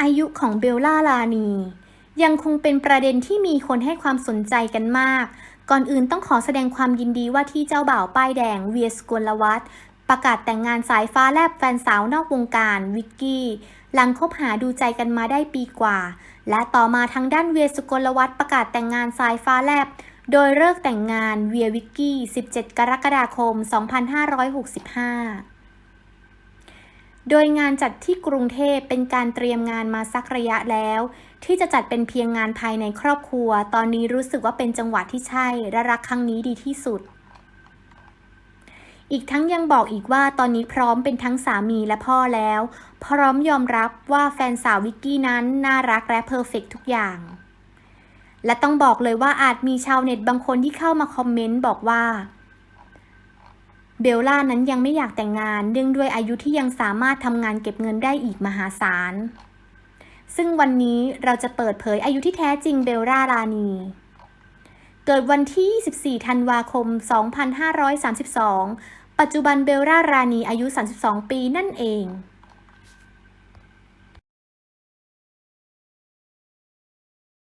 อายุของเบลล่าลานี ยังคงเป็นประเด็นที่มีคนให้ความสนใจกันมาก ก่อนอื่นต้องขอแสดงความยินดีว่าที่เจ้าบ่าวป้ายแดงเวียสกลวัฒประกาศแต่งงานสายฟ้าแลบแฟนสาวนอกวงการวิกกี้ หลังคบหาดูใจกันมาได้ปีกว่า และต่อมาทางด้านเวียสุกลวัฒประกาศแต่งงานสายฟ้าแลบ โดยเลิกแต่งงานเวียวิกกี้ 17 กรกฎาคม 2565 โดยงานจัดที่กรุงเทพเป็นการเตรียมงานมาสักระยะแล้ว ที่จะจัดเป็นเพียงงานภายในครอบครัว ตอนนี้รู้สึกว่าเป็นจังหวะที่ใช่ และรักครั้งนี้ดีที่สุด อีกทั้งยังบอกอีกว่าตอนนี้พร้อมเป็นทั้งสามีและพ่อแล้ว พร้อมยอมรับว่าแฟนสาววิกกี้นั้นน่ารักและเพอร์เฟกทุกอย่าง และต้องบอกเลยว่าอาจมีชาวเน็ตบางคนที่เข้ามาคอมเมนต์บอกว่า เบลล่านั้นยังไม่อยากแต่งงานเนื่องด้วยอายุที่ยังสามารถทำงานเก็บเงินได้อีกมหาศาล ซึ่งวันนี้เราจะเปิดเผยอายุที่แท้จริงเบลล่าลานี เกิดวันที่ 24 ธันวาคม 2532 ปัจจุบันเบลล่ารานีอายุ 32 ปีนั่นเอง